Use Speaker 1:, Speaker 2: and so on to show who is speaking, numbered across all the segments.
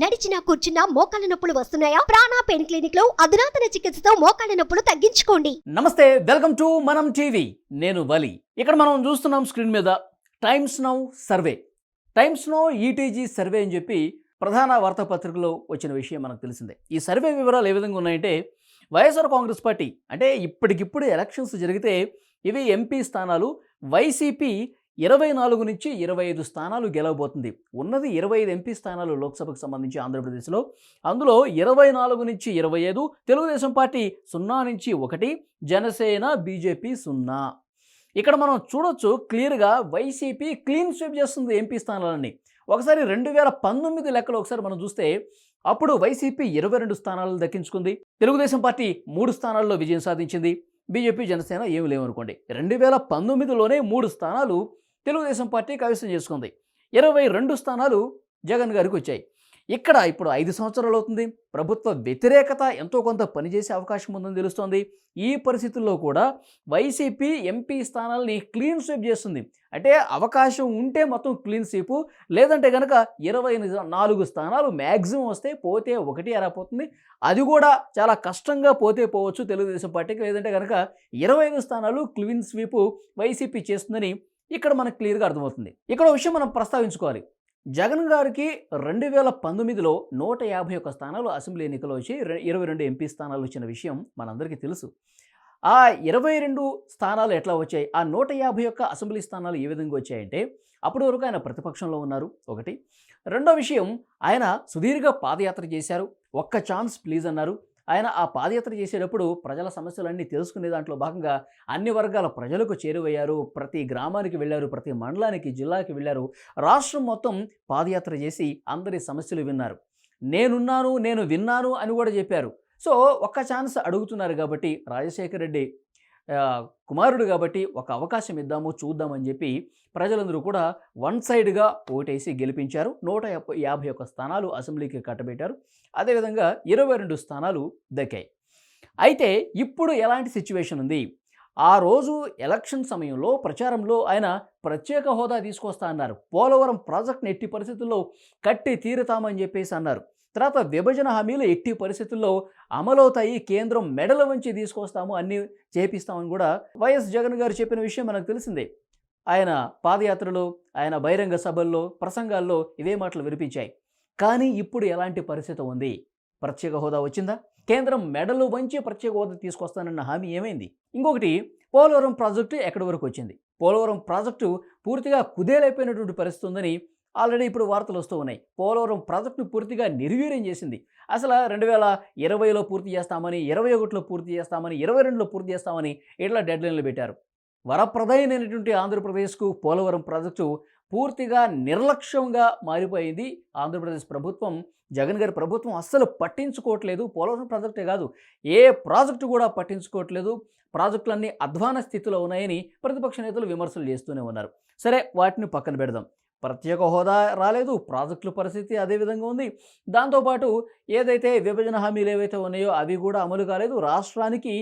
Speaker 1: నడిచినా కూర్చున్నా మోకాళ్ళ నొప్పులు వస్తున్నాయా? ప్రాణా పెయిన్ క్లినిక్లో అధునాతన చికిత్సతో మోకాళ్ళ నొప్పులు తగ్గించుకోండి.
Speaker 2: నమస్తే వెల్కమ్ టు మనం టీవీ. నేను వలి ఇక్కడ మనం చూస్తున్నాం స్క్రీన్ మీద Times Now survey. Times Now ETG survey అని చెప్పి ప్రధాన వార్తాపత్రికలో వచ్చిన విషయం మనకు తెలిసిందే. ఈ సర్వే వివరాలు ఏ విధంగా ఉన్నాయంటే వైఎస్ఆర్ కాంగ్రెస్ పార్టీ అంటే ఇప్పటికిప్పుడు ఎలక్షన్స్ జరిగితే ఇవి ఎంపీ స్థానాలు వైసీపీ ఇరవై నాలుగు నుంచి ఇరవై ఐదు స్థానాలు గెలవబోతుంది. ఉన్నది ఇరవై ఐదు ఎంపీ స్థానాలు లోక్సభకు సంబంధించి ఆంధ్రప్రదేశ్లో. అందులో ఇరవై నాలుగు నుంచి ఇరవై ఐదు తెలుగుదేశం పార్టీ సున్నా నుంచి ఒకటి జనసేన బీజేపీ సున్నా. ఇక్కడ మనం చూడొచ్చు క్లియర్గా వైసీపీ క్లీన్ స్వీప్ చేస్తుంది ఎంపీ స్థానాలన్నీ. ఒకసారి రెండు వేల పంతొమ్మిది లెక్కలు ఒకసారి మనం చూస్తే అప్పుడు వైసీపీ ఇరవై రెండు స్థానాలు దక్కించుకుంది. తెలుగుదేశం పార్టీ మూడు స్థానాల్లో విజయం సాధించింది. బీజేపీ జనసేన ఏమి లేవనుకోండి. రెండు వేల పంతొమ్మిదిలోనే మూడు స్థానాలు తెలుగుదేశం పార్టీ కైవసం చేసుకుంది. ఇరవై రెండు స్థానాలు జగన్ గారికి వచ్చాయి. ఇక్కడ ఇప్పుడు ఐదు సంవత్సరాలు అవుతుంది. ప్రభుత్వ వ్యతిరేకత ఎంతో కొంత పనిచేసే అవకాశం ఉందని తెలుస్తోంది. ఈ పరిస్థితుల్లో కూడా వైసీపీ ఎంపీ స్థానాల్ని క్లీన్ స్వీప్ చేస్తుంది. అంటే అవకాశం ఉంటే మొత్తం క్లీన్ స్వీపు. లేదంటే కనుక ఇరవై నాలుగు స్థానాలు మ్యాక్సిమం వస్తే పోతే ఒకటి ఎరాపోతుంది అది కూడా చాలా కష్టంగా పోతే పోవచ్చు తెలుగుదేశం పార్టీకి. లేదంటే కనుక ఇరవై ఐదు స్థానాలు క్లీన్ స్వీపు వైసీపీ చేస్తుందని ఇక్కడ మనకు క్లియర్గా అర్థమవుతుంది. ఇక్కడ విషయం మనం ప్రస్తావించుకోవాలి. జగన్ గారికి రెండు వేల పంతొమ్మిదిలో నూట యాభై ఒక్క స్థానాలు అసెంబ్లీ ఎన్నికలు వచ్చి ఇరవై రెండు ఎంపీ స్థానాలు వచ్చిన విషయం మనందరికీ తెలుసు. ఆ ఇరవై రెండు స్థానాలు ఎట్లా వచ్చాయి? ఆ నూట యాభై ఒక్క అసెంబ్లీ స్థానాలు ఏ విధంగా వచ్చాయంటే అప్పటి వరకు ఆయన ప్రతిపక్షంలో ఉన్నారు. ఒకటి. రెండో విషయం ఆయన సుదీర్ఘ పాదయాత్ర చేశారు. ఒక్క ఛాన్స్ ప్లీజ్ అన్నారు. ఆయన ఆ పాదయాత్ర చేసేటప్పుడు ప్రజల సమస్యలన్నీ తెలుసుకునే దాంట్లో భాగంగా అన్ని వర్గాల ప్రజలకు చేరువయ్యారు. ప్రతి గ్రామానికి వెళ్ళారు ప్రతి మండలానికి జిల్లాకి వెళ్ళారు. రాష్ట్రం మొత్తం పాదయాత్ర చేసి అందరి సమస్యలు విన్నారు. నేనున్నాను నేను విన్నాను అని కూడా చెప్పారు. సో ఒక్క ఛాన్స్ అడుగుతున్నారు కాబట్టి రాజశేఖర రెడ్డి కుమారుడు కాబట్టి ఒక అవకాశం ఇద్దాము చూద్దామని చెప్పి ప్రజలందరూ కూడా వన్ సైడ్గా ఓటేసి గెలిపించారు. నూట యాభై యాభై ఒక్క స్థానాలు అసెంబ్లీకి కట్టబెట్టారు. అదేవిధంగా ఇరవై రెండు స్థానాలు దక్కాయి. అయితే ఇప్పుడు ఎలాంటి సిచ్యువేషన్ ఉంది? ఆ రోజు ఎలక్షన్ సమయంలో ప్రచారంలో ఆయన ప్రత్యేక హోదా తీసుకొస్తా అన్నారు. పోలవరం ప్రాజెక్ట్ని ఎట్టి పరిస్థితుల్లో కట్టి తీరుతామని చెప్పేసి అన్నారు. తర్వాత విభజన హామీలు ఎట్టి పరిస్థితుల్లో అమలవుతాయి కేంద్రం మెడల వంచి తీసుకొస్తాము అన్నీ చేపిస్తామని కూడా వైఎస్ జగన్ గారు చెప్పిన విషయం మనకు తెలిసిందే. ఆయన పాదయాత్రలో ఆయన బహిరంగ సభల్లో ప్రసంగాల్లో ఇవే మాటలు వినిపించాయి. కానీ ఇప్పుడు ఎలాంటి పరిస్థితి ఉంది? ప్రత్యేక హోదా వచ్చిందా? కేంద్రం మెడలు వంచి ప్రత్యేక హోదా తీసుకొస్తానన్న హామీ ఏమైంది? ఇంకొకటి పోలవరం ప్రాజెక్టు ఎక్కడి వరకు వచ్చింది? పోలవరం ప్రాజెక్టు పూర్తిగా కుదేలైపోయినటువంటి పరిస్థితి ఉందని ఆల్రెడీ ఇప్పుడు వార్తలు వస్తూ ఉన్నాయి. పోలవరం ప్రాజెక్టును పూర్తిగా నిర్వీర్యం చేసింది. అసలు రెండు వేల ఇరవైలో పూర్తి చేస్తామని ఇరవై ఒకటిలో పూర్తి చేస్తామని ఇరవై రెండులో పూర్తి చేస్తామని ఇట్లా డెడ్లైన్లు పెట్టారు. వరప్రదాయమైనటువంటి ఆంధ్రప్రదేశ్కు పోలవరం ప్రాజెక్టు పూర్తిగా నిర్లక్ష్యంగా మారిపోయింది. ఆంధ్రప్రదేశ్ ప్రభుత్వం జగన్ గారి ప్రభుత్వం అస్సలు పట్టించుకోవట్లేదు. పోలవరం ప్రాజెక్టే కాదు ఏ ప్రాజెక్టు కూడా పట్టించుకోవట్లేదు. ప్రాజెక్టులన్నీ అధ్వాన స్థితిలో ఉన్నాయని ప్రతిపక్ష నేతలు విమర్శలు చేస్తూనే ఉన్నారు. సరే వాటిని పక్కన పెడదాం. ప్రత్యేక హోదా రాలేదు ప్రాజెక్టుల పరిస్థితి అదే విధంగా ఉంది. దాంతోపాటు ఏదైతే విభజన హామీలు ఏవైతే ఉన్నాయో అవి కూడా అమలు కాలేదు. రాష్ట్రానికి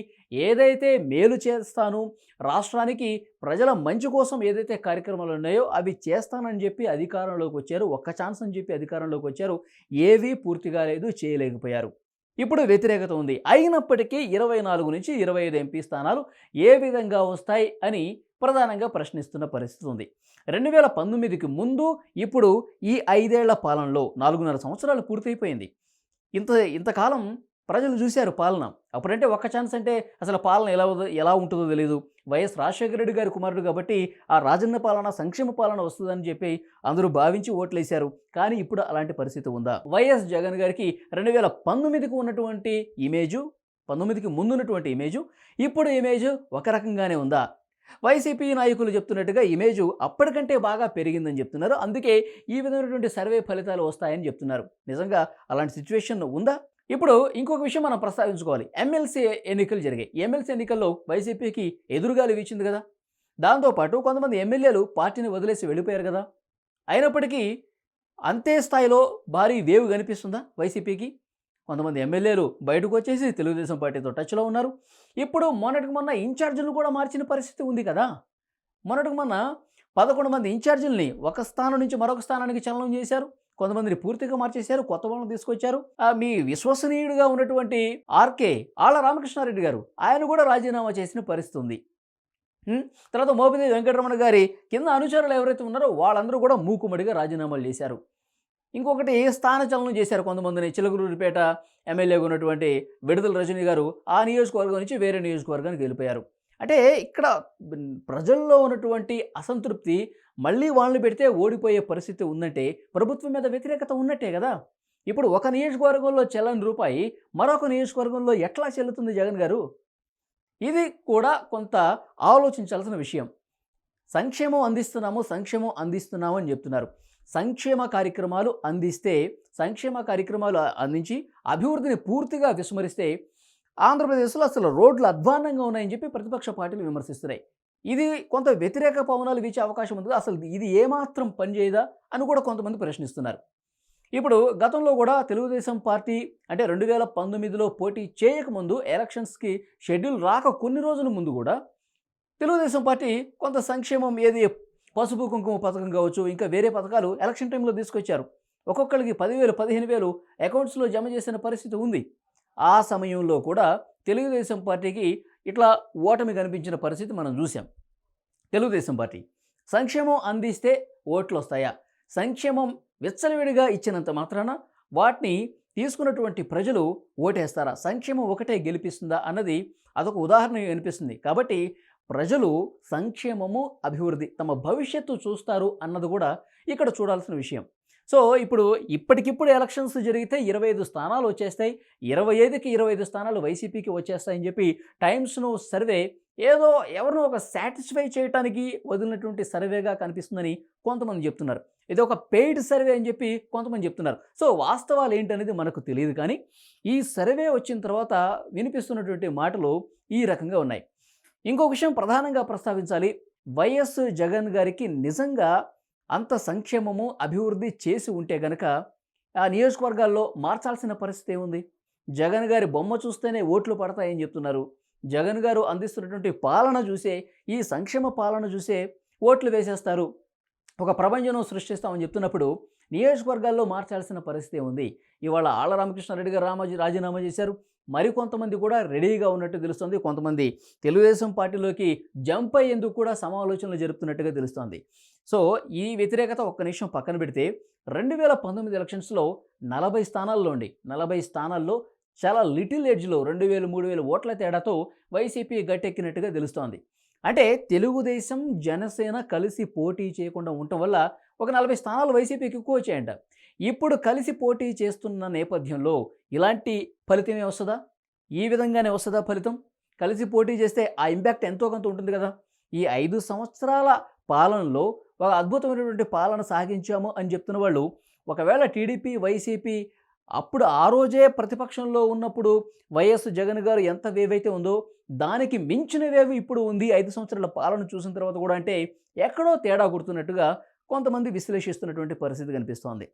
Speaker 2: ఏదైతే మేలు చేస్తాను రాష్ట్రానికి ప్రజల మంచి కోసం ఏదైతే కార్యక్రమాలు ఉన్నాయో అవి చేస్తానని చెప్పి అధికారంలోకి వచ్చారు. ఒక్క ఛాన్స్ అని చెప్పి అధికారంలోకి వచ్చారు. ఏవీ పూర్తిగా లేదు చేయలేకపోయారు. ఇప్పుడు వ్యతిరేకత ఉంది. అయినప్పటికీ ఇరవై నాలుగు నుంచి ఇరవై ఐదు ఎంపీ స్థానాలు ఏ విధంగా వస్తాయి అని ప్రధానంగా ప్రశ్నిస్తున్న పరిస్థితి ఉంది. రెండు వేల పంతొమ్మిదికి ముందు ఇప్పుడు ఈ ఐదేళ్ళ పాలనలో నాలుగున్నర సంవత్సరాలు పూర్తయిపోయింది. ఇంత ఇంతకాలం ప్రజలు చూశారు పాలన. అప్పుడంటే ఒక్క ఛాన్స్ అంటే అసలు పాలన ఎలా ఎలా ఉంటుందో తెలియదు వైఎస్ రాజశేఖర రెడ్డి గారి కుమారుడు కాబట్టి ఆ రాజన్న పాలన సంక్షేమ పాలన వస్తుందని చెప్పి అందరూ భావించి ఓట్లేశారు. కానీ ఇప్పుడు అలాంటి పరిస్థితి ఉందా? వైఎస్ జగన్ గారికి రెండు వేల పంతొమ్మిదికి ఉన్నటువంటి ఇమేజు పంతొమ్మిదికి ముందున్నటువంటి ఇమేజు ఇప్పుడు ఇమేజ్ ఒక రకంగానే ఉందా? వైసీపీ నాయకులు చెప్తున్నట్టుగా ఇమేజ్ అప్పటికంటే బాగా పెరిగిందని చెప్తున్నారు. అందుకే ఈ విధమైనటువంటి సర్వే ఫలితాలు వస్తాయని చెప్తున్నారు. నిజంగా అలాంటి సిచ్యువేషన్ ఉందా? ఇప్పుడు ఇంకొక విషయం మనం ప్రస్తావించుకోవాలి. ఎమ్మెల్సీ ఎన్నికలు జరిగాయి. ఎమ్మెల్సీ ఎన్నికల్లో వైసీపీకి ఎదురుగాలి వీచింది కదా. దాంతోపాటు కొంతమంది ఎమ్మెల్యేలు పార్టీని వదిలేసి వెళ్ళిపోయారు కదా. అయినప్పటికీ అంతే స్థాయిలో భారీ వేవ్ కనిపిస్తుందా వైసీపీకి? కొంతమంది ఎమ్మెల్యేలు బయటకు వచ్చేసి తెలుగుదేశం పార్టీతో టచ్లో ఉన్నారు. ఇప్పుడు మొన్నటికి మొన్న ఇన్ఛార్జీలు కూడా మార్చిన పరిస్థితి ఉంది కదా. మొన్నటికి మొన్న పదకొండు మంది ఇన్ఛార్జీలని ఒక స్థానం నుంచి మరొక స్థానానికి చలనం చేశారు. కొంతమందిని పూర్తిగా మార్చేశారు కొత్త వాళ్ళని తీసుకొచ్చారు. ఆ, మీ విశ్వసనీయుడిగా ఉన్నటువంటి ఆర్కే ఆళ్ళ రామకృష్ణారెడ్డి గారు ఆయన కూడా రాజీనామా చేసిన పరిస్థితి ఉంది తర్వాత మోపిదేవి వెంకటరమణ గారి కింద అనుచరులు ఎవరైతే ఉన్నారో వాళ్ళందరూ కూడా మూకుమడిగా రాజీనామాలు చేశారు. ఇంకొకటి స్థానచలనం చేశారు కొంతమందిని. చిలకలూరిపేట ఎమ్మెల్యేగా ఉన్నటువంటి విడుదల రజనీ గారు ఆ నియోజకవర్గం నుంచి వేరే నియోజకవర్గానికి వెళ్ళిపోయారు. అంటే ఇక్కడ ప్రజల్లో ఉన్నటువంటి అసంతృప్తి మళ్ళీ వాళ్ళని పెడితే ఓడిపోయే పరిస్థితి ఉందంటే ప్రభుత్వం మీద వ్యతిరేకత ఉన్నట్టే కదా. ఇప్పుడు ఒక నియోజకవర్గంలో చెల్లని రూపాయి మరొక నియోజకవర్గంలో ఎట్లా చెల్లుతుంది జగన్ గారు? ఇది కూడా కొంత ఆలోచించాల్సిన విషయం. సంక్షేమం అందిస్తున్నాము సంక్షేమం అందిస్తున్నాము అని చెప్తున్నారు. సంక్షేమ కార్యక్రమాలు అందిస్తే సంక్షేమ కార్యక్రమాలు అందించి అభివృద్ధిని పూర్తిగా విస్మరిస్తే ఆంధ్రప్రదేశ్లో అసలు రోడ్లు అధ్వాన్నంగా ఉన్నాయని చెప్పి ప్రతిపక్ష పార్టీలు విమర్శిస్తున్నాయి. ఇది కొంత వ్యతిరేక పవనాలు వీచే అవకాశం ఉంది. అసలు ఇది ఏమాత్రం పనిచేయదా అని కూడా కొంతమంది ప్రశ్నిస్తున్నారు. ఇప్పుడు గతంలో కూడా తెలుగుదేశం పార్టీ అంటే రెండు వేల పంతొమ్మిదిలో పోటీ చేయకముందు ఎలక్షన్స్కి షెడ్యూల్ రాక కొన్ని రోజుల ముందు కూడా తెలుగుదేశం పార్టీ కొంత సంక్షేమం ఏది పసుపు కుంకుమ పథకం కావచ్చు ఇంకా వేరే పథకాలు ఎలక్షన్ టైంలో తీసుకొచ్చారు. ఒక్కొక్కరికి పదివేలు పదిహేను వేలు అకౌంట్స్లో జమ చేసిన పరిస్థితి ఉంది. ఆ సమయంలో కూడా తెలుగుదేశం పార్టీకి ఇట్లా ఓటమి కనిపించిన పరిస్థితి మనం చూసాం తెలుగుదేశం పార్టీ సంక్షేమం అందిస్తే ఓట్లు వస్తాయా సంక్షేమం విచ్చలవిడిగా ఇచ్చినంత మాత్రాన వాటిని తీసుకున్నటువంటి ప్రజలు ఓటేస్తారా? సంక్షేమం ఒకటే గెలిపిస్తుందా అన్నది అదొక ఉదాహరణ అనిపిస్తుంది. కాబట్టి ప్రజలు సంక్షేమము అభివృద్ధి తమ భవిష్యత్తు చూస్తారు అన్నది కూడా ఇక్కడ చూడాల్సిన విషయం. సో ఇప్పుడు ఇప్పటికిప్పుడు ఎలక్షన్స్ జరిగితే ఇరవై ఐదు స్థానాలు వచ్చేస్తాయి. ఇరవై ఐదుకి ఇరవై ఐదు స్థానాలు వైసీపీకి వచ్చేస్తాయని చెప్పి టైమ్స్ను సర్వే ఏదో ఎవరినో ఒక సాటిస్ఫై చేయడానికి వదిలినటువంటి సర్వేగా కనిపిస్తుందని కొంతమంది చెప్తున్నారు. ఇది ఒక పెయిడ్ సర్వే అని చెప్పి కొంతమంది చెప్తున్నారు. సో వాస్తవాలు ఏంటనేది మనకు తెలియదు కానీ ఈ సర్వే వచ్చిన తర్వాత వినిపిస్తున్నటువంటి మాటలు ఈ రకంగా ఉన్నాయి. ఇంకొక విషయం ప్రధానంగా ప్రస్తావించాలి. వైఎస్ జగన్ గారికి నిజంగా అంత సంక్షేమము అభివృద్ధి చేసి ఉంటే గనక ఆ నియోజకవర్గాల్లో మార్చాల్సిన పరిస్థితి ఏముంది? జగన్ గారి బొమ్మ చూస్తేనే ఓట్లు పడతాయని చెప్తున్నారు. జగన్ గారు అందిస్తున్నటువంటి పాలన చూసే ఈ సంక్షేమ పాలన చూసే ఓట్లు వేసేస్తారు. ఒక ప్రపంచం సృష్టిస్తామని చెప్తున్నప్పుడు నియోజకవర్గాల్లో మార్చాల్సిన పరిస్థితి ఉంది ఇవాళ ఆళ్ళ రామకృష్ణారెడ్డి గారు రామాజీ రాజీనామా చేశారు. మరికొంతమంది కూడా రెడీగా ఉన్నట్టు తెలుస్తుంది. కొంతమంది తెలుగుదేశం పార్టీలోకి జంప్ అయ్యేందుకు కూడా సమాలోచనలు జరుపుతున్నట్టుగా తెలుస్తోంది. సో ఈ వ్యతిరేకత ఒక్క నిమిషం పక్కన పెడితే రెండు వేల పంతొమ్మిది ఎలక్షన్స్లో నలభై స్థానాల్లో ఉండి నలభై స్థానాల్లో చాలా లిటిల్ ఏజ్లో రెండు వేలు మూడు వేల ఓట్ల తేడాతో వైసీపీ గట్టెక్కినట్టుగా తెలుస్తోంది. అంటే తెలుగుదేశం జనసేన కలిసి పోటీ చేయకుండా ఉండటం వల్ల ఒక నలభై స్థానాలు వైసీపీకి ఎక్కువ వచ్చాయంట. ఇప్పుడు కలిసి పోటీ చేస్తున్న నేపథ్యంలో ఇలాంటి ఫలితమే వస్తుందా? ఈ విధంగానే వస్తుందా ఫలితం? కలిసి పోటీ చేస్తే ఆ ఇంపాక్ట్ ఎంతో కొంత ఉంటుంది కదా. ఈ ఐదు సంవత్సరాల పాలనలో ఒక అద్భుతమైనటువంటి పాలన సాగించాము అని చెప్తున్న వాళ్ళు ఒకవేళ టీడీపీ వైసీపీ అప్పుడు ఆ రోజే ప్రతిపక్షంలో ఉన్నప్పుడు వైఎస్ జగన్ గారు ఎంత వేవ్ అయితే ఉందో దానికి మించిన వేవ్ ఇప్పుడు ఉంది. ఐదు సంవత్సరాల పాలన చూసిన తర్వాత కూడా అంటే ఎక్కడో తేడా గుర్తున్నట్టుగా కొంతమంది విశ్లేషిస్తున్నటువంటి పరిస్థితి కనిపిస్తోంది.